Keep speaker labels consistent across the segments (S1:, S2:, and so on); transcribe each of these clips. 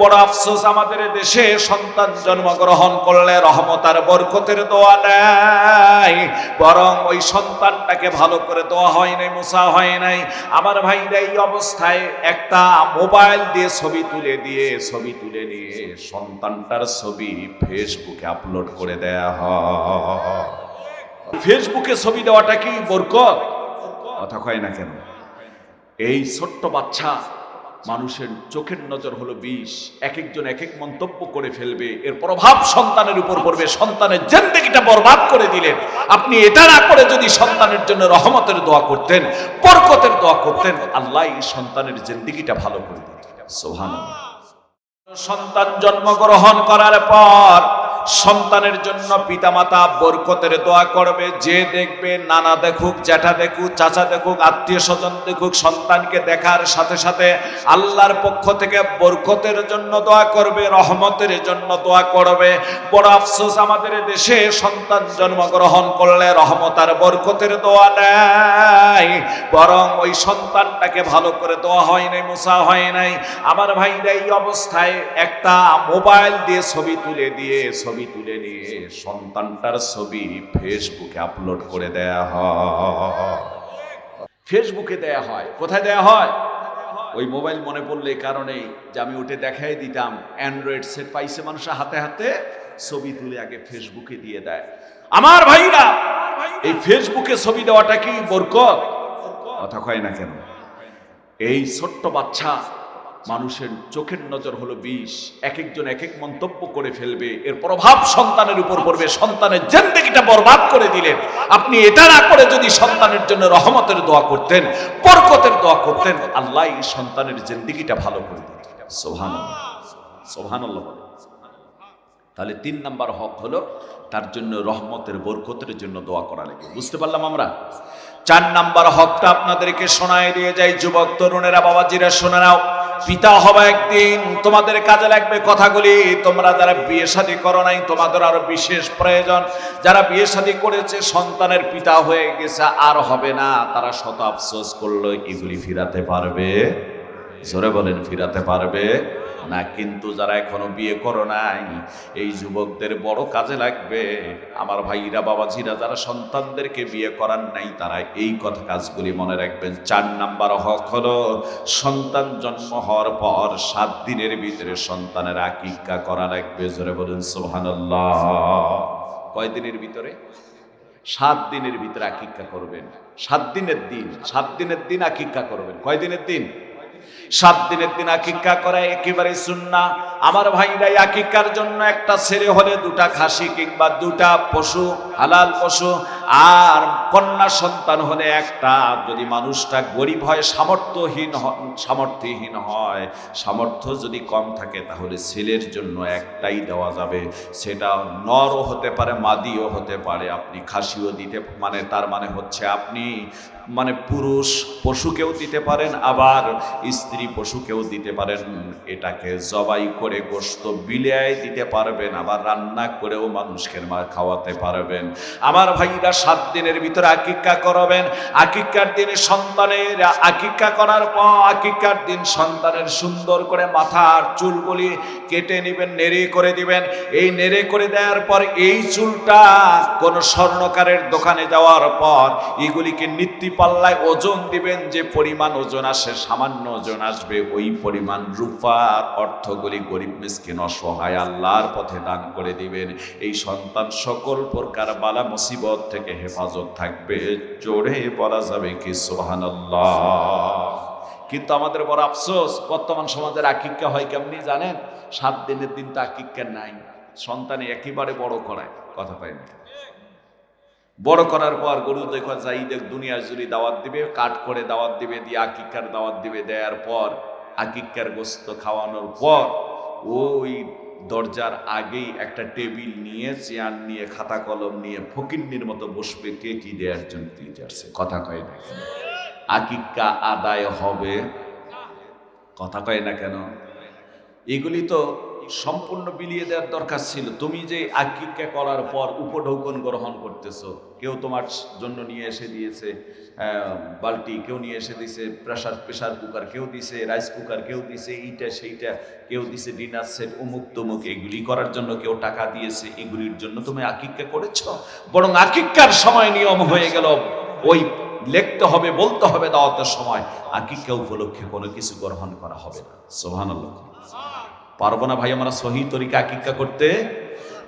S1: বড় আফসোস আমাদের দেশে সন্তান জন্মগ্রহণ করলে রহমতার বরকতের দোয়া নেয় বরং ওই সন্তানটাকে ভালো করে দোয়া হয় নাই মোসা হয় নাই। আমার ভাইরা এই অবস্থায় একটা মোবাইল দিয়ে ছবি তুলে দিয়ে, ছবি তুলে নিয়ে সন্তানটার ছবি ফেসবুকে আপলোড করে দেয়া হয়। ফেসবুকে ছবি দেওয়াটা কি বরকত? কথা কয় না কেন? এই ছোট্ট বাচ্চা মানুষের চোখের নজর হলো বিষ। এক একজন এক এক মন্তব্য করে ফেলবে। এর প্রভাব সন্তানের উপর পড়বে। সন্তানের জেন্দেগিটা বরবাদ করে দিলেন। আপনি এটা না করে যদি সন্তানের জন্য রহমতের দোয়া করতেন, বরকতের দোয়া করতেন, আল্লাহ সন্তানের জেন্দেগিটা ভালো করে দিতেন। সোহান সন্তান জন্মগ্রহণ করার পর সন্তানের জন্য পিতামাতা বরকতের দোয়া করবে। যে দেখবে, নানা দেখুক, জ্যাঠা দেখুক, চাচা দেখুক, আত্মীয় স্বজন দেখুক, সন্তানকে দেখার সাথে সাথে আল্লাহর পক্ষ থেকে বরকতের জন্য দোয়া করবে, রহমতের জন্য দোয়া করবে। বড় আফসোস আমাদের দেশে সন্তান জন্মগ্রহণ করলে রহমত আর বরকতের দোয়া নেয় বরং ওই সন্তানটাকে ভালো করে দোয়া হয় নাই মোসা হয় নাই। আমার ভাইরা এই অবস্থায় একটা মোবাইল দিয়ে ছবি তুলে দিয়ে ছবি তুলে নিয়ে সন্তানটার ছবি ফেসবুকে আপলোড করে দেয়া হয়। ফেসবুকে দেয়া হয়। কোথায় দেয়া হয়? ওই মোবাইল মনে পড়লে এই কারণেই যে আমি ওটা দেখাই দিতাম অ্যান্ড্রয়েড সেট পাইছে মানুষের হাতে হাতে, ছবি তুলে আগে ফেসবুকে দিয়ে দেয়। আমার ভাইরা, এই ফেসবুকে ছবি দেওয়াটা কি বরকত? কথা কয় না কেন? এই ছোট্ট বাচ্চা মানুষের চোখের নজর হলো বিষ। এক একজন এক এক মন্তব্য করে ফেলবে। এর প্রভাব সন্তানের উপর পড়বে। সন্তানের জেন্দেগিটা বরবাদ করে দিলেন। আপনি এটা না করে যদি সন্তানের জন্য রহমতের দোয়া করতেন, বরকতের দোয়া করতেন, আল্লাহ এই সন্তানের জেন্দেগিটা ভালো করে দিতেন। সোহান সোহান তাহলে তিন নাম্বার হক হলো তার জন্য রহমতের, বরকতের জন্য দোয়া করা লাগে। বুঝতে পারলাম আমরা? চার নাম্বার হকটা আপনাদেরকে শোনায় দিয়ে যাই, যুবক, তরুণেরা, বাবাজিরা, শুনে নাও। পিতা হবে একদিন, তোমাদের কাজে লাগবে কথাগুলি। তোমরা যারা বিয়ে শাদী করো নাই, তোমাদের আরও বিশেষ প্রয়োজন। যারা বিয়ে শাদী করেছে, সন্তানের পিতা হয়ে গেছে, আর হবে না। তারা শত আফসোস করল, এগুলি ফিরাতে পারবে? জোরে বলেন, ফিরাতে পারবে? না, কিন্তু যারা এখনও বিয়ে করো নাই, এই যুবকদের বড় কাজে লাগবে। আমার ভাইরা, বাবাজিরা যারা সন্তানদেরকে বিয়ে করার নাই, তারা এই কথা কাজগুলি মনে রাখবেন। চার নাম্বার হক হলো, সন্তান জন্ম হওয়ার পর সাত দিনের ভিতরে সন্তানের আকিকা করা লাগবে। জোরে বলুন সোহানুল্লাহ কয় দিনের ভিতরে? সাত দিনের ভিতরে আকিকা করবেন। সাত দিনের দিন, সাত দিনের দিন আকিকা করবেন। কয় দিনের দিন? সাত দিনের দিন আকিকা করা একেবারে সুন্না। আমার ভাইরাই আকিকার জন্য একটা ছেড়ে হলে দুটা খাসি কিংবা দুটা পশু, হালাল পশু আর কন্যা সন্তান হলে একটা, যদি মানুষটা গরিব হয়, সামর্থ্যহীন সামর্থ্যহীন হয়। সামর্থ্য যদি কম থাকে, তাহলে ছেলের জন্য একটাই দেওয়া যাবে। সেটা নরও হতে পারে, মাদিও হতে পারে, আপনি খাসিও দিতে মানে তার মানে হচ্ছে আপনি মানে পুরুষ পশুকেও দিতে পারেন, আবার স্ত্রী পশুকেও দিতে পারেন। এটাকে জবাই করে গোস্ত বিলায় দিতে পারবেন, আবার রান্না করেও মানুষকে খাওয়াতে পারবেন। আমার ভাইরা সাত দিনের ভিতরে আকিকা করাবেন। আকিকার দিনে সন্তানের আকিকা করার পর আকিকার দিন সন্তানের সুন্দর করে মাথার চুলগুলি কেটে নেবেন, নেড়ে করে দিবেন। এই নেড়ে করে দেওয়ার পর এই চুলটা কোন স্বর্ণকারের দোকানে যাওয়ার পর এগুলিকে পাল্লায় ওজন দিবেন, যে পরিমাণ ওজন আসে, সামান্য ওজন আসবে। ওই পরিমাণ রূপার অর্থগুলি গরিব মিসকিন অসহায় আল্লাহর পথে দান করে দিবেন। এই সন্তান সকল প্রকার বালা মুসিবত থেকে হেফাজত থাকবে। জোরে বলা যাবে কি, সুবহানাল্লাহ। কিন্তু আমাদের বড় আফসোস, বর্তমান সমাজের আকিকা হয় কেমনি জানেন? সাত দিনের দিন তো আকিকা নাই। সন্তানে একেবারে বড় করায়। কথা পায় না? বড় করার পর গরু দেখো যাই দেখ দুনিয়া জুড়ি দাওয়াত দিবে কাট করে দাওয়াত দিবে, দিয়ে আকিকার দাওয়াত দিবে। দেওয়ার পর আকিকার গোস্ত খাওয়ানোর পর ওই দরজার আগেই একটা টেবিল নিয়ে, চেয়ার নিয়ে, খাতা কলম নিয়ে, ফকিন্নির মতো বসবে কে কি দেওয়ার জন্য টিচার্সে কথা কয় না আকিকা আদায় হবে। কথা কয় না কেন? এগুলি তো সম্পূর্ণ বিলিয়ে দেওয়ার দরকার ছিল। তুমি যে আকিকা করার পর উপঢৌকন গ্রহণ করতেছো, কেউ তোমার জন্য নিয়ে এসে দিয়েছে বালতি, কেউ নিয়ে এসে দিয়েছে প্রেশার প্রেশার কুকার কেউ দিছে রাইস কুকার কেউ দিছে এইটা, সেইটা কেউ দিছে ডিনার সেট, অমুক তমুক, এগুলি করার জন্য কেউ টাকা দিয়েছে, এগুলির জন্য তুমি আকিকা করেছ। বরং আকিকার সময় নিয়ম হয়ে গেল, ওই লিখতে হবে, বলতে হবে, দাওয়াতের সময় আকিকা উপলক্ষে কোনো কিছু গ্রহণ করা হবে না। সোহানাল্লাহ পারব না ভাই, আমরা সহি তরিকা আকিকা করতে।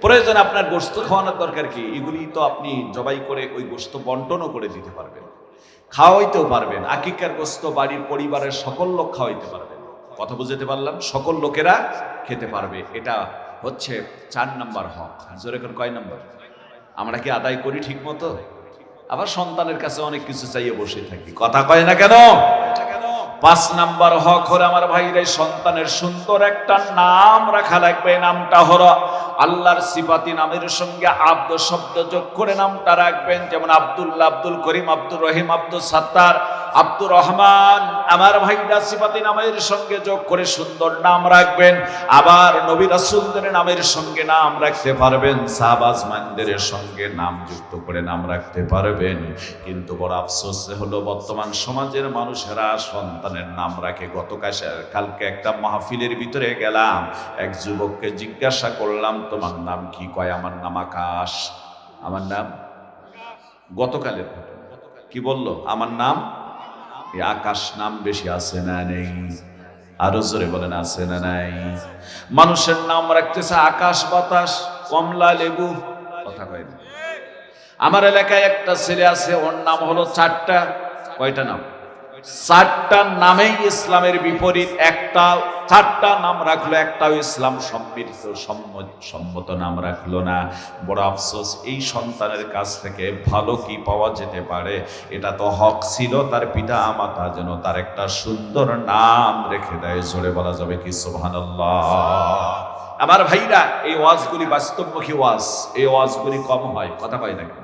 S1: প্রয়োজন আপনার গোস্ত খাওয়ানোর দরকার কি? এগুলি তো আপনি জবাই করে ওই গোস্ত বন্টনও করে দিতে পারবেন। খাওয়াইতেও পারবেন। আকিকার গোস্ত বাড়ির পরিবারের সকল লোক খাওয়াইতে পারবেন। কথা বুঝতে পারলাম? সকল লোকেরা খেতে পারবে। এটা হচ্ছে চার নাম্বার হক। জোরে করে কয় নাম্বার? আমরা কি আদায় করি ঠিক মতো? আবার সন্তানের কাছে অনেক কিছু চাইয়ে বসে থাকি। কথা কয় না কেন? পাঁচ নাম্বার হক হলো আমার ভাইরে সন্তানের সুন্দর একটা নাম রাখা লাগবে। নামটা হলো আল্লাহর সিফাতি নামের সঙ্গে আব্দ শব্দ যোগ করে নামটা রাখবেন। যেমন আব্দুল্লাহ, আব্দুল করিম, আব্দুর রহিম, আব্দুল সাত্তার আব্দুর রহমান আমার ভাইরা সিফাতি নামের সঙ্গে যোগ করে সুন্দর নাম রাখবেন। আবার নবী রাসূলদের নামের সঙ্গে নাম রাখতে পারবেন। সাহাবাজ মানদের সঙ্গে নাম যুক্ত করে নাম রাখতে পারবেন। কিন্তু বড় আফসোস হলো, বর্তমান সমাজের মানুষেরা সন্তানের নাম রাখে। গত কাশে- কালকে একটা মাহফিলের ভিতরে গেলাম। এক যুবককে জিজ্ঞাসা করলাম, তোমার নাম কি? কয়, আমার নাম আকাশ। আমার নাম? গতকালের কি বলল? আমার নাম আকাশ নাম বেশি আছে না নেই? আরও জোরে বলেন, আছে না নাই? মানুষের নাম রাখতেছে আকাশ, বাতাস, কমলা, লেবু। কথা কয় আমার এলাকায় একটা ছেলে আছে, ওর নাম হলো চারটা কয়টা নাম? চারটা নামেই ইসলামের বিপরীত, একটা, চারটা নাম রাখল, একটাও ইসলাম সম্ম- সম্মত নাম রাখল না। বড় আফসোস, এই সন্তানের কাছ থেকে ভালো কি পাওয়া যেতে পারে? এটা তো হক ছিল, তার পিতা মাতা যেন তার একটা সুন্দর নাম রেখে দেয়, জোরে বলা যাবে কি? সুবহানাল্লাহ। আমার ভাইরা, এই ওয়াজগুলি বাস্তবমুখী ওয়াজ, এই ওয়াজগুলি কম হয়, কথা কয় না কেন?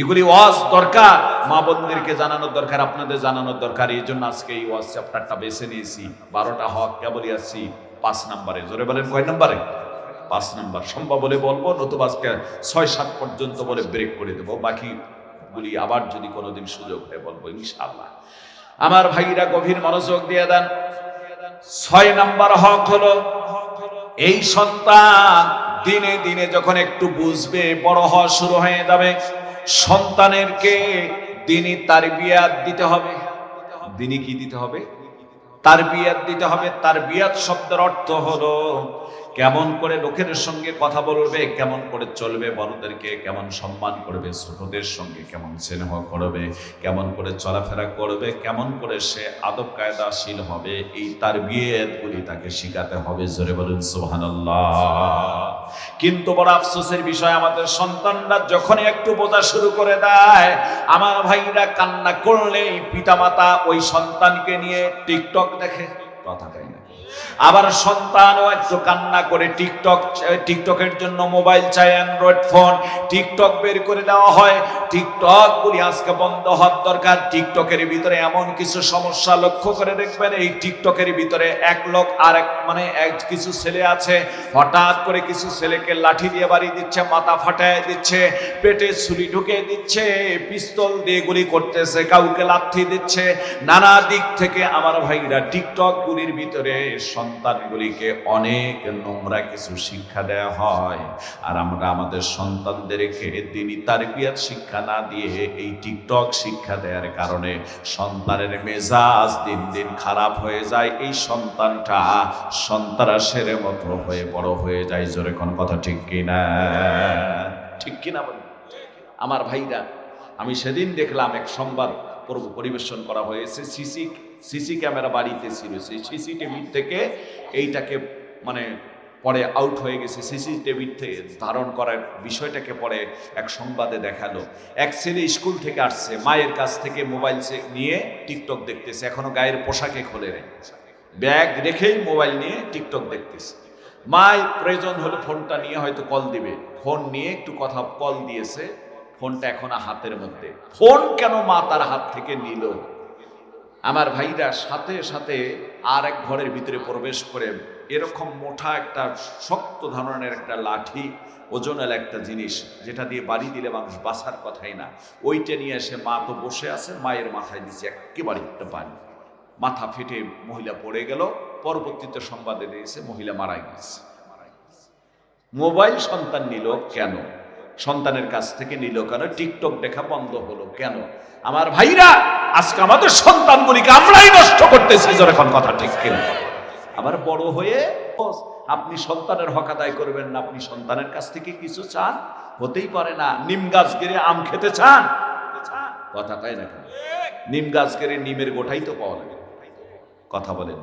S1: এগুলি ওয়াজ দরকার, মা বোনদেরকে জানানোর দরকার, আপনাদের জানানোর দরকার। এই জন্য আজকে এই ওয়াজ চ্যাপ্টারটা বেছে নিয়েছি। বারোটা হক, কেবলই আসছি পাঁচ নাম্বারে। জোরে বলেন, কয় নাম্বারে? পাঁচ নাম্বার। সম্ভব বলে বলব, নতুবা আজকে ছয়, সাত পর্যন্ত বলে ব্রেক করে দেবো। বাকিগুলি আবার যদি কোনোদিন সুযোগ হয় বলব, ইনশাআল্লাহ। আমার ভাইরা গভীর মনোযোগ দিয়ে দেন। ছয় নাম্বার হক হলো, এই সন্তান দিনে দিনে যখন একটু বুঝবে, বড় হওয়া শুরু হয়ে যাবে। সন্তানেরকে দিনই তার বিয়াদ দিতে হবে। দিনই কি দিতে হবে? তার বিয়াদ দিতে হবে। তার বিয়াত শব্দের অর্থ হলো কেমন করে লোকের সঙ্গে কথা বলবে, কেমন করে চলবে বড়দেরকে, কেমন সম্মান করবে, ছোটদের সঙ্গে কেমন স্নেহ করবে, কেমন করে চলাফেরা করবে, কেমন করে সে আদব কায়দাশীল হবে, এই তার বিয়েগুলি তাকে শিখাতে হবে, জোরে বলুন, সুবহানাল্লাহ। কিন্তু বড় আফসোসের বিষয়, আমাদের সন্তানরা যখনই একটু বোঝা শুরু করে দেয়, আমার ভাইরা কান্না করলেই পিতামাতা ওই সন্তানকে নিয়ে টিকটক দেখে কথা না আবার সন্তানও একটু কান্না করে টিকটক টিকটকের জন্য মোবাইল চাই অ্যান্ড্রয়েড ফোন, টিকটক বের করে দেওয়া হয়। টিকটক গুলি আজকে বন্ধ হওয়ার দরকার। টিকটকের ভিতরে এমন কিছু সমস্যা লক্ষ্য করে দেখবেন, এই টিকটকের ভিতরে এক লোক আর এক মানে এক কিছু ছেলে আছে। হঠাৎ করে কিছু ছেলেকে লাঠি দিয়ে বাড়ি দিচ্ছে, মাথা ফাটায় দিচ্ছে, পেটে ছুরি ঢুকে দিচ্ছে, পিস্তল দিয়ে গুলি করতেছে, কাউকে লাথি দিচ্ছে। নানা দিক থেকে আমার ভাইরা টিকটক গুলির ভিতরে সন্তানগুলিকে অনেক নোংরা কিছু শিক্ষা দেওয়া হয়। আর আমরা আমাদের সন্তানদেরকে দিনই তার বিয়ার শিক্ষা না দিয়ে এই টিকটক শিক্ষা দেওয়ার কারণে সন্তানের মেজাজ দিন দিন খারাপ হয়ে যায়। এই সন্তানটা সন্ত্রাসের মতো হয়ে বড় হয়ে যায়। জোরে কোন কথা ঠিক কিনা? ঠিক কিনা বলি আমার ভাইরা, আমি সেদিন দেখলাম এক সংবাদ পর্ব পরিবেশন করা হয়েছে। সিসি সিসি ক্যামেরা বাড়িতে ছিল। সেই সিসি সিসিটিভি থেকে এইটাকে মানে পরে আউট হয়ে গেছে। সিসি সিসিটিভি থেকে ধারণ করার বিষয়টাকে পরে এক সংবাদে দেখাল। এক ছেলে স্কুল থেকে আসছে, মায়ের কাছ থেকে মোবাইল নিয়ে টিকটক দেখতেছে। এখনও গায়ের পোশাকে খোলে নেই। ব্যাগ রেখেই মোবাইল নিয়ে টিকটক দেখতেছে। মাই প্রয়োজন হলে ফোনটা নিয়ে হয়তো কল দিবে। ফোন নিয়ে একটু কথা কল দিয়েছে। ফোনটা এখন হাতের মধ্যে। ফোন কেন মা তার হাত থেকে নিল? আমার ভাইরা সাথে সাথে আর এক ঘরের ভিতরে প্রবেশ করে এরকম মোটা একটা শক্ত ধরনের একটা লাঠি, ওজনের একটা জিনিস যেটা দিয়ে বাড়ি দিলে মানুষ বাঁচার কথাই না। ওইটা নিয়ে এসে মা তো বসে আছে মায়ের মাথায় দিচ্ছে একেবারে একটা বাড়ি মাথা ফেটে মহিলা পড়ে গেল, পরবর্তীতে সংবাদে দিয়েছে মহিলা মারা গেছে। মোবাইল সন্তান নিল কেন? সন্তানের কাছ থেকে নিল কেন? টিকটক দেখা বন্ধ হলো কেন? আমার ভাইরা, আজকে আমাদের সন্তানগুলিকে আমরাই নষ্ট করতেছি যখন কথা ঠিক কিনা? আবার বড় হয়ে আপনি সন্তানের হক আদায় করবেন না, আপনি সন্তানের কাছ থেকে কিছু চান? হতেই পারে না। নিম গাছ গেড়ে আম খেতে চান? কথা তাই না নিম গাছ গেড়ে নিমের গোটাই তো পাওয়া যাবে কথা বলেন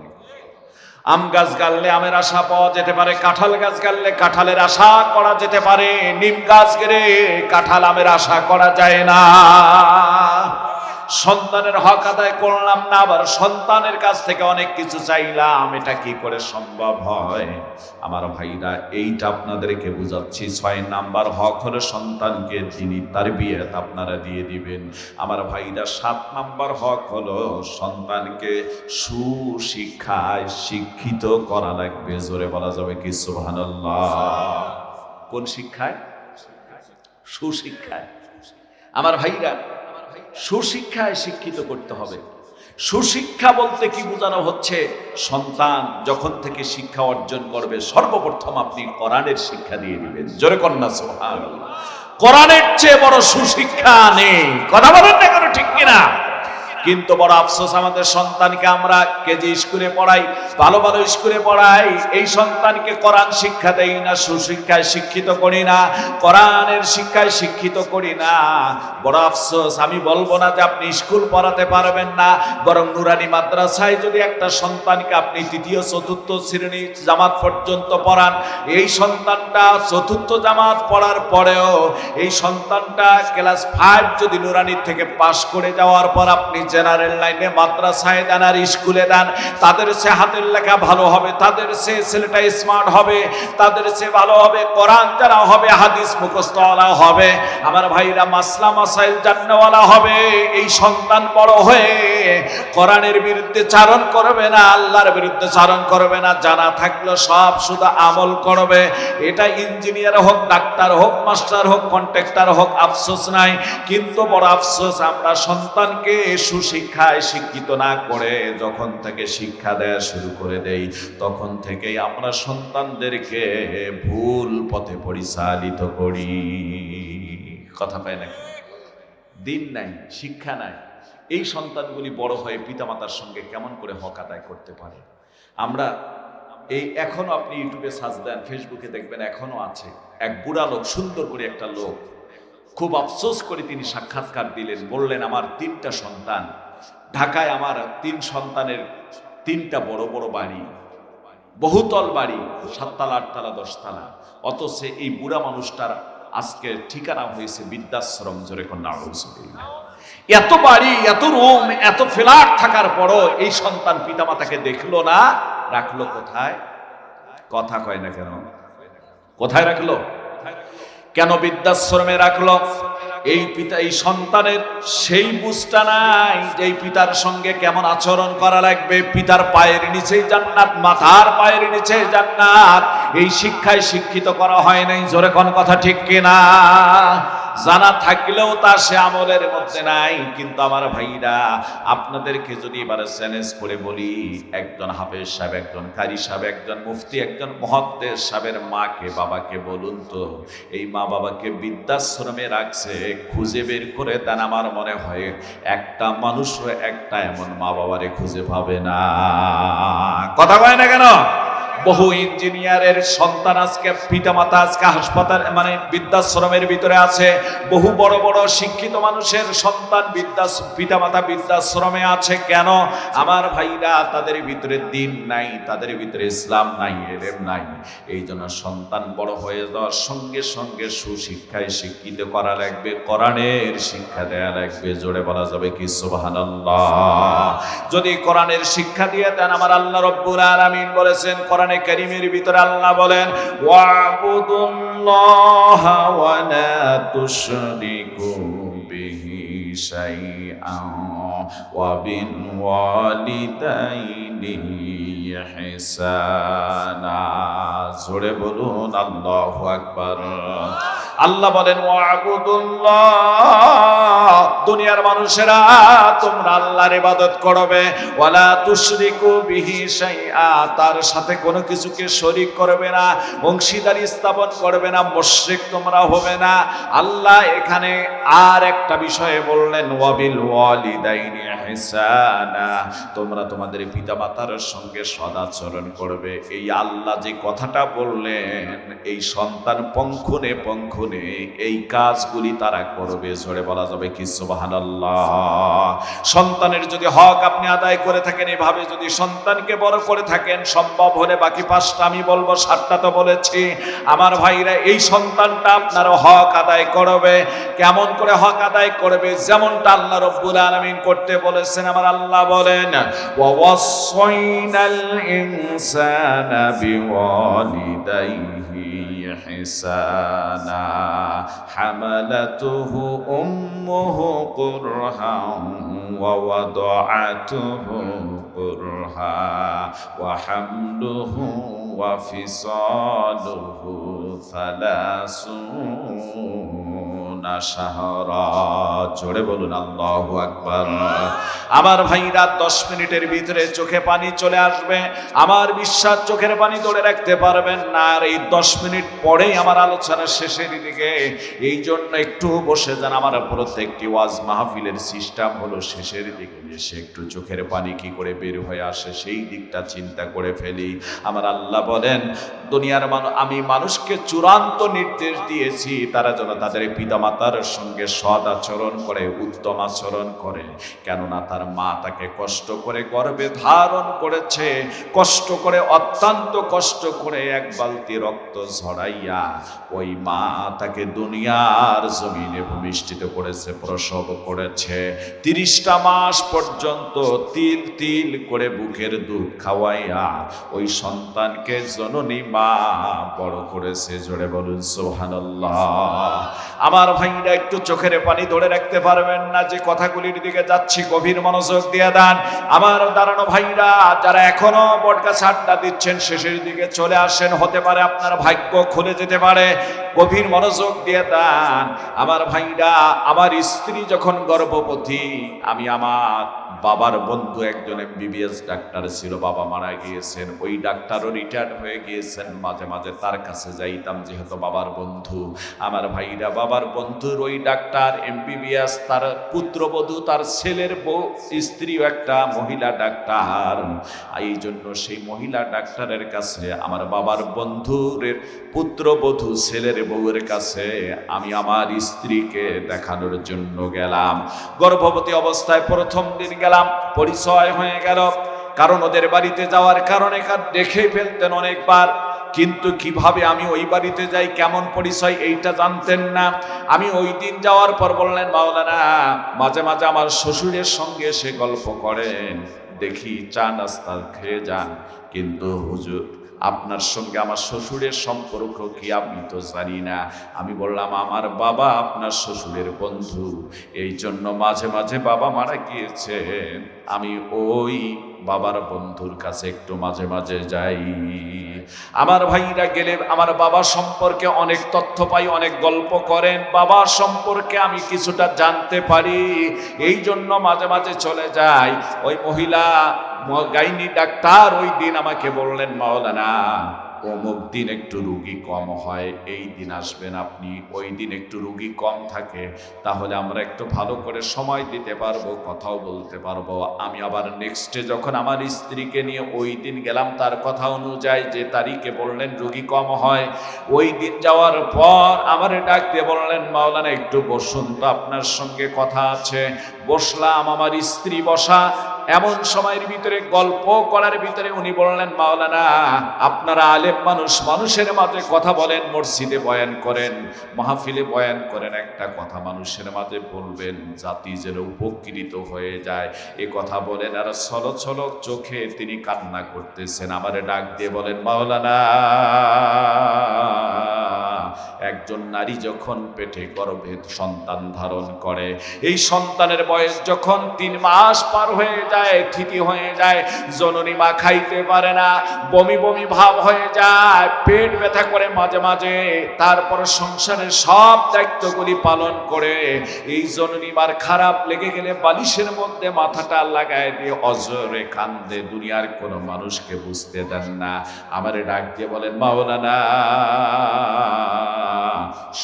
S1: আম গাছ গাললে আমের আশা পাওয়া যেতে পারে, কাঁঠাল গাছ গাললে কাঁঠালের আশা করা যেতে পারে, নিম গাছ গেড়ে কাঁঠাল আমের আশা করা যায় না। সন্তানের হক আদায় করলাম না, আবার সন্তানের কাছ থেকে অনেক কিছু চাইলাম, এটা কি করে সম্ভব হয়? আমার ভাইরা, এইটা আপনাদেরকে বুঝাচ্ছি। ছয় নাম্বার হক হলো সন্তানকে যিনি তার বিয়ে আপনারা দিয়ে দিবেন। আমার ভাইরা, সাত নাম্বার হক হলো সন্তানকে সুশিক্ষায় শিক্ষিত করা লাগবে। জোরে বলা যাবে কি? সুবহানাল্লাহ। কোন শিক্ষায়? সুশিক্ষায়। আমার ভাইরা সুশিক্ষায় শিক্ষিত করতে হবে। সুশিক্ষা বলতে কি বোঝানো হচ্ছে? সন্তান যখন থেকে শিক্ষা অর্জন করবে, সর্বপ্রথম আপনি কোরআনের শিক্ষা দিয়ে দিবেন। জোরে কন্যা সোহান কোরআনের চেয়ে বড় সুশিক্ষা নেই। কথা বলেন না কেন ঠিক কিনা? কিন্তু বড় আফসোস আমাদের সন্তানকে আমরা কেজি স্কুলে পড়াই, ভালো ভালো স্কুলে পড়াই, এই সন্তানকে কোরআন শিক্ষা দেই না, সুশিক্ষায় শিক্ষিত করি না, কোরআনের শিক্ষায় শিক্ষিত করি না। বড় আফসোস, আমি বলব না যে আপনি স্কুল পড়াতে পারবেন না, বরং নুরানি মাদ্রাসায় যদি একটা সন্তানকে আপনি তৃতীয়, চতুর্থ শ্রেণি জামাত পর্যন্ত পড়ান, এই সন্তানটা চতুর্থ জামাত পড়ার পরেও, এই সন্তানটা ক্লাস ফাইভ যদি নুরানির থেকে পাশ করে যাওয়ার পর আপনি জেনারেল লাইনে মাদ্রাসায় দেন আর স্কুলে দেন। তাদের সে হাতের লেখা ভালো হবে, তাদের সে ছেলেটা স্মার্ট হবে, তাদের সে ভালো হবে, কোরআন যারা হবে, হাদিস মুখস্থওয়ালা হবে। আমার ভাইরা মাসলা মাসাইল জান্নাওয়ালা হবে, এই সন্তান বড় হয়ে কোরআনের বিরুদ্ধে চারণ করবে না, আল্লাহর বিরুদ্ধে চারণ করবে না, জানা থাকল সব শুধু আমল করবে। এটা ইঞ্জিনিয়ার হোক, ডাক্তার হোক, মাস্টার হোক, কন্ট্রাক্টর হোক, আফসোস নাই, কিন্তু বড় আফসোস, আমরা সন্তানকে সুশিক্ষায় শিক্ষিত না করে যখন থেকে শিক্ষা দেয়া শুরু করে দেই, তখন থেকেই আমরা সন্তানদেরকে ভুল পথে পরিচালিত করি। কথা পায় না দিন নাই, শিক্ষা নাই। এই সন্তানগুলি বড় হয়ে পিতামাতার সঙ্গে কেমন করে হক আদায় করতে পারে? আমরা এই এখনও আপনি ইউটিউবে সার্চ দেন, ফেসবুকে দেখবেন এখনও আছে। এক বুড়া লোক, সুন্দর করে একটা লোক খুব আফসোস করে তিনি সাক্ষাৎকার দিলেন, বললেন, আমার তিনটা সন্তান। ঢাকায় আমার তিন সন্তানের তিনটা বড় বড় বাড়ি। বহুতল বাড়ি, সাততলা, আটতলা, দশতলা। অথচ এই বুড়া মানুষটার আজকে ঠিকানা হয়েছে বিদ্যাশ্রম জোরে কন্যা এত বাড়ি, এত রুম, এত ফ্ল্যাট থাকার পরও এই সন্তান পিতামাতাকে দেখল না, রাখল কোথায়? কথা কয় না কেন? কোথায় রাখল? কেন বৃদ্ধাশ্রমে রাখল? এই পিতা, এই সন্তানের সেই বুঝটা নাই যে পিতার সঙ্গে কেমন আচরণ করা লাগবে। পিতার পায়ের নিচে জান্নাত, মাথার পায়ের নিচে জান্নাত। এই শিক্ষায় শিক্ষিত করা হয় নাই। জোরে কোন কথা ঠিক কিনা? জানা থাকলেও তা সে আমলের মধ্যে নাই। কিন্তু আমার ভাইরা, আপনাদেরকে যদি এবারে চ্যালেঞ্জ করে বলি, একজন হাফেজ সাহেব, একজন কারি সাহেব, একজন মুফতি, একজন মহদ্দের সাহেবের মাকে, বাবাকে বলুন তো, এই মা বাবাকে বৃদ্ধাশ্রমে রাখছে, খুঁজে বের করে দেন আমার মনে হয়, একটা মানুষও একটা এমন মা বাবারে খুঁজে পাবে না। কথা কয় না কেন? বহু ইঞ্জিনিয়ারের সন্তান আজকে, পিতামাতা আজকে হাসপাতাল মানে বৃদ্ধাশ্রমের ভিতরে আছে। বহু বড় বড় শিক্ষিত মানুষের সন্তান বৃদ্ধা পিতামাতা বৃদ্ধাশ্রমে আছে। কেন? আমার ভাইরা, তাদের ভিতরে দিন নাই, তাদের ভিতরে ইসলাম নাই, এলেম নাই। এই জন্য সন্তান বড় হয়ে যাওয়ার সঙ্গে সঙ্গে সুশিক্ষায় শিক্ষিত করা লাগবে, কোরআনের শিক্ষা দেয়া লাগবে। জোরে বলা যাবে কি? সুবহানাল্লাহ। যদি কোরআনের শিক্ষা দিয়ে দেন, আমার আল্লাহ রব্বুল আলামিন বলেছেন, কোরআনে কারীমের ভিতরে আল্লাহ বলেন ওয়াবুদুল্লাহ ওয়া লা তুশরিকু বিহি শাইআন। وبالوالدين إحسانا জোরে বলুন আল্লাহু আকবার আল্লাহ বলেন ওয়াবুদুল্লাহ দুনিয়ার মানুষেরা তোমরা আল্লাহর ইবাদত করবে ওয়ালা তুশরিকু বিহি শাইআ তার সাথে কোনো কিছুকে শরীক করবে না অংশীদারি স্থাপন করবে না মুশরিক তোমরা হবে না আল্লাহ এখানে আর একটা বিষয়ে বললেন ওয়াবিল ওয়ালিদাইনি তোমরা তোমাদের পিতামাতার সঙ্গে সদাচরণ করবে। এই আল্লাহ যে কথাটা বললেন, এই সন্তান পঙ্খনে পঙ্খনে এই কাজগুলি তারা করবে। জোরে বলা যাবে কি? সুবহানাল্লাহ। সন্তানের যদি হক আপনি আদায় করে থাকেন, এভাবে যদি সন্তানকে বড় করে থাকেন, সম্ভব হলে বাকি পাঁচটা আমি বলব, সাতটা তো বলেছি। আমার ভাইরা, এই সন্তানটা আপনার হক আদায় করবে। কেমন করে হক আদায় করবে? যেমনটা আল্লাহ রব্বুল আলামিন করতে বলেছেন, আমার আল্লাহ বলেন ওয়াসাইনাল ইনসানা বিওয়ালিদাইহি ইহসানা হামালাতুহু উম্মুহু কুরহান, ওয়া ওয়াদাআতুহু কুরহা, ওয়া হামলুহু ওয়া ফিসালুহু জোরে বলুন, আল্লাহু আকবার। আমার ভাইরা দশ মিনিটের ভিতরে চোখে পানি চলে আসবে। আমার বিশ্বাস চোখের পানি ধরে রাখতে পারবেন না। আর এই দশ মিনিট পরেই আমার আলোচনা শেষের দিকে। এই জন্য একটু বসে যান। আমার প্রত্যেকটি ওয়াজ মাহফিলের সিস্টেম হলো শেষের দিকে। একটু চোখের পানি কি করে বের হয়ে আসে সেই দিকটা চিন্তা করে ফেলি। আমার আল্লাহ বলেন, দুনিয়ার মানুষ আমি মানুষকে চূড়ান্ত নির্দেশ দিয়েছি। তারা যেন তাদের পিতামাতার সঙ্গে সদ আচরণ করে, উত্তম আচরণ করে। কেননা তার মা তাকে কষ্ট করে গর্বে ধারণ করেছে, কষ্ট করে, অত্যন্ত কষ্ট করে এক বালতি রক্ত ঝরাইয়া ওই মা তাকে দুনিয়ার জমিনে ভূমিষ্ঠিত করেছে, প্রসব করেছে। তিরিশটা মাস পর্যন্ত তিল তিল করে বুকের দুধ খাওয়াইয়া ওই সন্তানকে জননী মা বড় করেছে। জোরে বলুন সোহানাল্লাহ আমার ভাইরা একটু চোখের পানি ধরে রাখতে পারবেন না, যে কথাগুলির দিকে যাচ্ছি, গভীর মনোযোগ দিয়ে দেন। আমার দাঁড়ানো ভাইরা, যারা এখনও বটকা আড্ডা দিচ্ছেন, শেষের দিকে চলে আসেন, হতে পারে আপনার ভাগ্য খুলে যেতে পারে। গভীর মনোযোগ দিয়ে দেন। আমার ভাইরা, আমার স্ত্রী যখন গর্ভবতী, আমি আমার বাবার বন্ধু একজন এমবিবিএস ডাক্তার ছিল, বাবা মারা গিয়েছেন। ওই ডাক্তারও রিটায়ার্ড হয়ে গিয়েছেন। মাঝে মাঝে তার কাছে যাইতাম, যেহেতু বাবার বন্ধু। আমার ভাইরা, বাবার বন্ধুর ওই ডাক্তার, এমবিবিএস, তার পুত্রবধূ, তার ছেলের বউ স্ত্রীও একটা মহিলা ডাক্তার। এই জন্য সেই মহিলা ডাক্তারের কাছে, আমার বাবার বন্ধুর পুত্রবধূ, ছেলের বউয়ের কাছে আমি আমার স্ত্রীকে দেখানোর জন্য গেলাম। গর্ভবতী অবস্থায় প্রথম দিন গেলাম, পরিচয় হয়ে গেল। কারণ ওদের বাড়িতে যাওয়ার কারণে কার দেখে ফেলতেন অনেকবার। কিন্তু কীভাবে আমি ওই বাড়িতে যাই, কেমন পরিচয় এইটা জানতেন না। আমি ওই দিন যাওয়ার পর বললেন, মাওলানা, মাঝে মাঝে আমার শ্বশুরের সঙ্গে সে গল্প করেন। দেখি চা নাস্তা খেয়ে যান। কিন্তু হুজুর, আপনার সঙ্গে আমার শ্বশুরের সম্পর্ক কি আমি তো জানি না। আমি বললাম, আমার বাবা আপনার শ্বশুরের বন্ধু। এই জন্য মাঝে মাঝে বাবা মারা গিয়েছেন। আমি ওই বাবার বন্ধুর কাছে একটু মাঝে মাঝে যাই। আমার ভাইরা গেলে আমার বাবা সম্পর্কে অনেক তথ্য পাই, অনেক গল্প করেন। বাবা সম্পর্কে আমি কিছুটা জানতে পারি। এই জন্য মাঝে মাঝে চলে যাই। ওই মহিলা, গাইনি ডাক্তার ওই দিন আমাকে বললেন, মাওলানা অমুক দিন একটু রুগী কম হয়, এই দিন আসবেন আপনি, ওই দিন একটু রুগী কম থাকে, তাহলে আমরা একটু ভালো করে সময় দিতে পারব, কথাও বলতে পারব। আমি আবার নেক্সটে যখন আমার স্ত্রীকে নিয়ে ওই দিন গেলাম, তার কথা অনুযায়ী যে তারিখে বললেন রুগী কম হয়, ওই দিন যাওয়ার পর আমার ডাক দিয়ে বললেন, মাওলানা, একটু বসুন তো, আপনার সঙ্গে কথা আছে, বসলাম, আমার স্ত্রী বসা এমন সময়ের ভিতরে গল্প করার ভিতরে উনি বললেন, মাওলানা, আপনারা আলেম মানুষ, মানুষের মাঝে কথা বলেন, মসজিদে বয়ান করেন, মাহফিলে বয়ান করেন, একটা কথা মানুষের মাঝে বলবেন, জাতি যেন উপকৃত হয়ে যায়। এ কথা বলেন, আর ছলো ছলো চোখে তিনি কান্না করতেছেন, আমারে ডাক দিয়ে বলেন, মাওলানা একজন নারী যখন পেটে গর্ভে সন্তান ধারণ করে, এই সন্তানের বয়স যখন তিন মাস পার হয়ে যায় থিতি হয়ে যায়, জননী মা খাইতে পারে না, বমি বমি ভাব হয়ে যায়, পেট ব্যথা করে মাঝে মাঝে, তারপর সংসারের সব দায়িত্বগুলি পালন করে, এই জননী মার খারাপ লেগে গেলে বালিশের মধ্যে মাথাটা লাগায় দিয়ে অজরে কান্দে, দুনিয়ার কোনো মানুষকে বুঝতে দেন না। আমারে ডাক দিয়ে বলেন, মাওলানা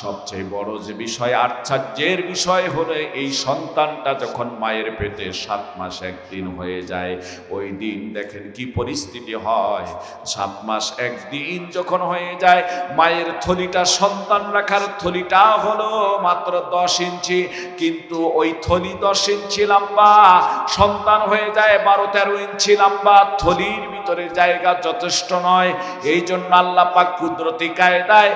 S1: সবচেয়ে বড় যে বিষয়, আশ্চর্যের বিষয় হলো এই সন্তানটা যখন মায়ের পেটে সাত মাস একদিন হয়ে যায়, ওই দিন দেখেন কি পরিস্থিতি হয়। সাত মাস একদিন যখন হয়ে যায়, মায়ের থলিটা, সন্তান রাখার থলিটা হলো মাত্র দশ ইঞ্চি, কিন্তু ওই থলি দশ ইঞ্চি লম্বা, সন্তান হয়ে যায় বারো তেরো ইঞ্চি লম্বা, থলির ভিতরে জায়গা যথেষ্ট নয়। এই জন্য আল্লাহ পাক কুদরতি কায়দায়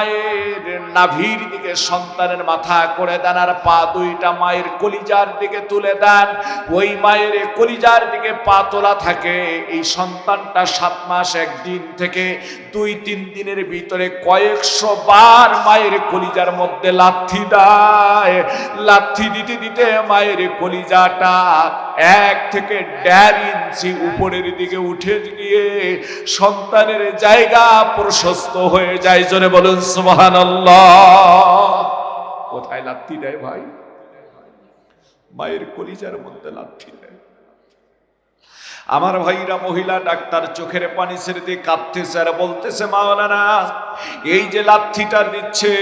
S1: মায়ের নাভির দিকে সন্তানের মাথা করে দেন আর পা দুইটা মায়ের কলিজার দিকে তুলে দেন। ওই মায়ের কলিজার দিকে পা তোলা থাকে। এই সন্তানটা সাত মাস একদিন থেকে দুই, তিন দিনের ভিতরে কয়েকশো বার মায়ের কলিজার মধ্যে লাথি দেয়। লাথি দিতে দিতে মায়ের কলিজাটা এক থেকে দেড় ইঞ্চি উপরের দিকে উঠে গিয়ে সন্তানের জায়গা প্রশস্ত হয়ে যায়। জোরে বলুন কোথায় লাথি দেয় ভাই? মায়ের কলিজার মধ্যে লাথি দেয়। আমার ভাইরা মহিলা ডাক্তার চোখের পানি ছেড়ে দিয়ে কাঁদতেছে আর বলতেছে, মাওলানা, এই যে লাথিটা দিচ্ছে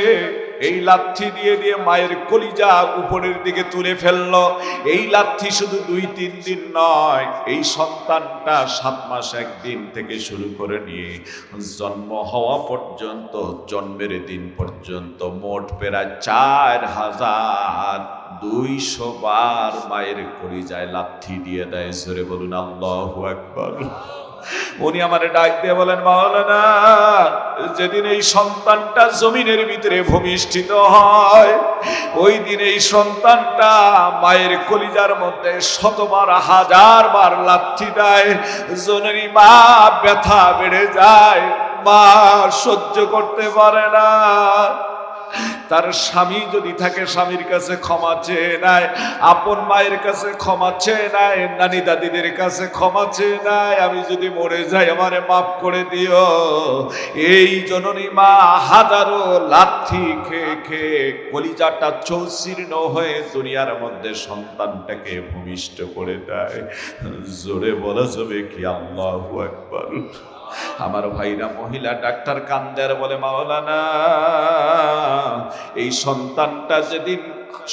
S1: এই লাথি দিয়ে দিয়ে মায়ের কলিজা উপরের দিকে তুলে ফেলল। এই লাথি শুধু দুই, তিন দিন নয়, এই সন্তানটা সাত মাস একদিন থেকে শুরু করে নিয়ে জন্ম হওয়া পর্যন্ত, জন্মের দিন পর্যন্ত মোট প্রায় চার হাজার দুইশো বার মায়ের কলিজায় লাথি দিয়ে দেয়। সরে বলুন, আল্লাহ একবার উনি আমার ডাক দিয়ে বলেন, মাওলানা, যেদিন এই সন্তানটা জমিনের ভিতরে ভূমিষ্ঠিত হয়, ওই দিন এই সন্তানটা মায়ের কলিজার মধ্যে শতবার, হাজার বার লাথি দেয়। জননী মা ব্যথা বেড়ে যায়, মা সহ্য করতে পারে না। তার স্বামী যদি থাকে, স্বামীর কাছে ক্ষমা চেয়ে নেয়, আপন মায়ের কাছে ক্ষমা চেয়ে নেয়, নানি দাদিদের কাছে ক্ষমা চেয়ে নেয়, আমি যদি মরে যাই, আমারে মাফ করে দিও। এই জননী মা হাজারো লাথি খেয়ে খেয়ে কলিজাটা চৌশীর্ণ হয়ে দুনিয়ার মধ্যে সন্তানটাকে ভূমিষ্ঠ করে দেয়। জোরে বলা যাবে কি? আল্লাহ একবার আমার ভাইরা মহিলা ডাক্তার কান্দার বলে মাওলানা এই সন্তানটা যেদিন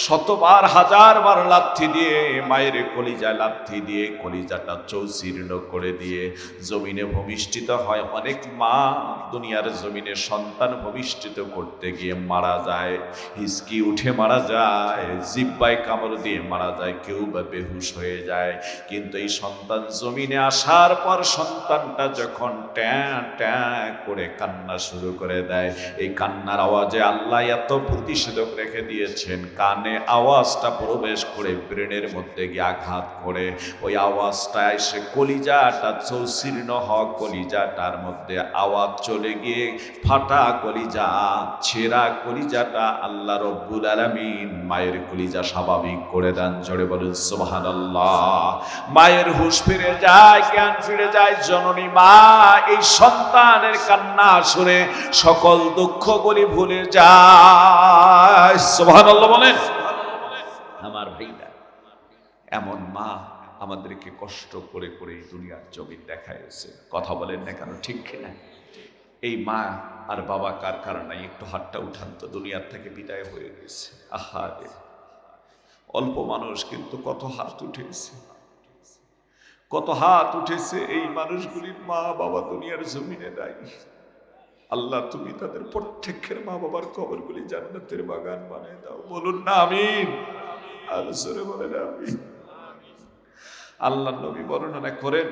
S1: শতবার হাজার বার লাথি দিয়ে, মায়ের কলিজায় লাথি দিয়ে, কলিজাটা চৌচীর্ণ করে দিয়ে জমিনে ভূমিষ্ঠিত হয়। অনেক মা দুনিয়ার জমিনে সন্তান ভূমিষ্ঠিত করতে গিয়ে মারা যায়। হিসকি উঠে মারা যায়, জিব্বায় কামড় দিয়ে মারা যায়, কেউ বা বেহুশ হয়ে যায়। কিন্তু এই সন্তান জমিনে আসার পর সন্তানটা যখন ট্যাঁ ট্যাঁ করে কান্না শুরু করে দেয়, এই কান্নার আওয়াজে আল্লাহ এত প্রতিষেধক রেখে দিয়েছেন, কানে আওয়াজটা প্রবেশ করে ব্রেনের মধ্যে গিয়ে আঘাত করে। ওই আওয়াজটা এসে কলিজাটা চৌশীর্ণ হওয়া কলিজাটার মধ্যে আওয়াজ চলে গিয়ে ফাটা কলিজা, ছেঁড়া কলিজাটা আল্লাহ রব্বুল আলামিন মায়ের কলিজা স্বাভাবিক করে দেন। জোরে বলুন, সুবহানাল্লাহ। মায়ের হুঁশ ফিরে যায়, জ্ঞান ফিরে যায়, জননী মা, এই সন্তানের কান্না শুনে সকল দুঃখ দুঃখগুলি ভুলে যায়। সুবহানাল্লাহ বলেন আমার ভাইরা। এমন মা আমাদেরকে কষ্ট করে করে দুনিয়ার জমি দেখাইছে। কথা বলেন না কেন, ঠিক কিনা? এই মা আর বাবা কার কারণে একটু হাতটা উঠান তো? দুনিয়ার থেকে বিদায় হয়ে গেছে। আহা রে। অল্প মানুষ কিন্তু কত হাত উঠেছে। কত হাত উঠেছে এই মানুষগুলির মা বাবা দুনিয়ার জমিনে নাই। আল্লাহ, তুমি তাদের প্রত্যেকের মা বাবার কবরগুলি জান্নাতের বাগান বানিয়ে দাও। বলুন না, আমিন। আর আমি আল্লাহ নবী বর্ণনা করেন,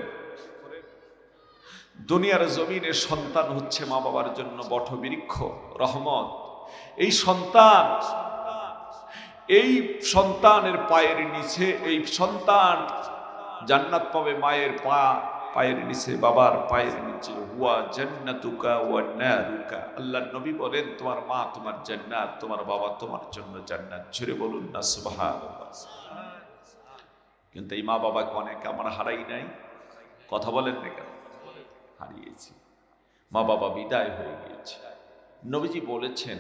S1: দুনিয়ার জমিনে সন্তান হচ্ছে মা বাবার জন্য বটবৃক্ষ, রহমত। এই সন্তান, এই সন্তানের পায়ের নিচে, এই সন্তান জান্নাত পাবে মায়ের পা পায়ের নিচে, বাবার পায়ের নিচে, হুয়া জান্নাতুকা ওয়া নারুকা। আল্লাহর নবী বলেন, তোমার মা তোমার জান্নাত, তোমার বাবা তোমার জন্য জান্নাত। ছেড়ে বলুন না, সুবহানাল্লাহ। কিন্তু এই মা বাবাকে অনেক আমরা হারাই নাই। কথা বলেন না কেন? হারিয়েছি। মা বাবা বিদায় হয়ে গিয়েছে। নবীজি বলেছেন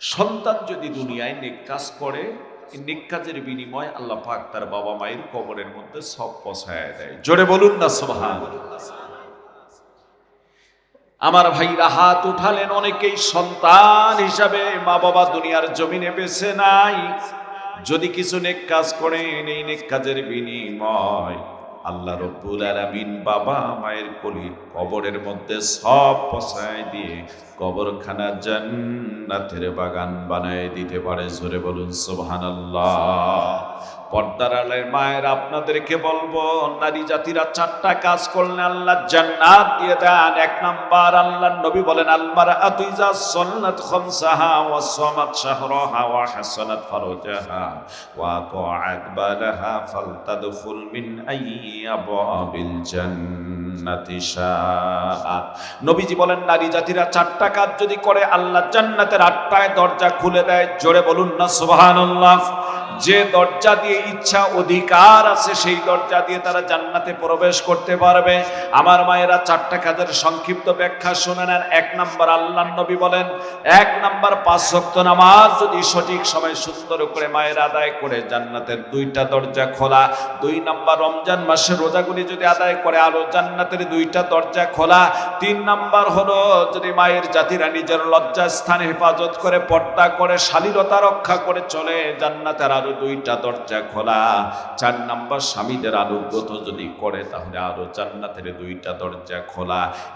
S1: সন্তান যদি দুনিয়ায় নেক কাজ করে এই বিনিময় কাজের বিনিময়ে আল্লাহ পাক তার বাবা মায়ের কবরের মধ্যে সব পছায় দেয়। জোরে বলুন না সোহান আমার ভাইরা হাত উঠালেন, অনেকেই সন্তান হিসাবে মা বাবা দুনিয়ার জমিনে বেছে নাই। যদি কিছু নেক কাজ করেন, এই নেক কাজের বিনিময় আল্লাহ রব্বুল আলামিন বাবা মায়ের কলি কবরের মধ্যে সব পসায় দিয়ে কবরখানা জান্নাতের বাগান বানায় দিতে পারে। জোরে বলুন, সুবহানাল্লাহ। পর্দার আলের মায়ের আপনাদেরকে বলব, নারী জাতিরা চারটা কাজ করলে আল্লাহ জান্নাত দিয়ে দেন। এক নাম্বার আল্লাহ নবী বলেন আলমার আতুইজা সন্নাত খামসাহা ওয়া সামাত শাহরাহা ওয়া হাসানাত ফারজাহা ওয়া তাআত বালাহা ফালতাদখুল মিন আইয়ি আবওয়াবিল জান্নাতি শাআত নবীজি বলেন, নারী জাতিরা চারটা কাজ যদি করে, আল্লাহ জান্নাতের আটটায় দরজা খুলে দেয়। জোরে বলুন না, সুবহানাল্লাহ। যে দরজা দিয়ে ইচ্ছা অধিকার আছে, সেই দরজা দিয়ে তারা জান্নাতে প্রবেশ করতে পারবে। আমার মায়েরা চারটা কাজের সংক্ষিপ্ত ব্যাখ্যা শুনে নেন। এক নাম্বার আল্লাহ নবী বলেন, এক নাম্বার, পাঁচ শক্ত নামাজ যদি সঠিক সময় সুন্দর করে মায়ের আদায় করে জান্নাতের দুইটা দরজা খোলা। দুই নাম্বার, রমজান মাসের রোজাগুলি যদি আদায় করে আরও জান্নাতের দুইটা দরজা খোলা। তিন নাম্বার হলো, যদি মায়ের জাতিরা নিজের লজ্জা স্থানে হেফাজত করে, পর্দা করে, শালীনতা রক্ষা করে চলে জান্নাতের আরও দুইটা দরজা খোলা। চার নাম্বার স্বামীদের আনুগত যদি করে, তাহলে আরও জান্নাতের দুইটা দরজা খোলা।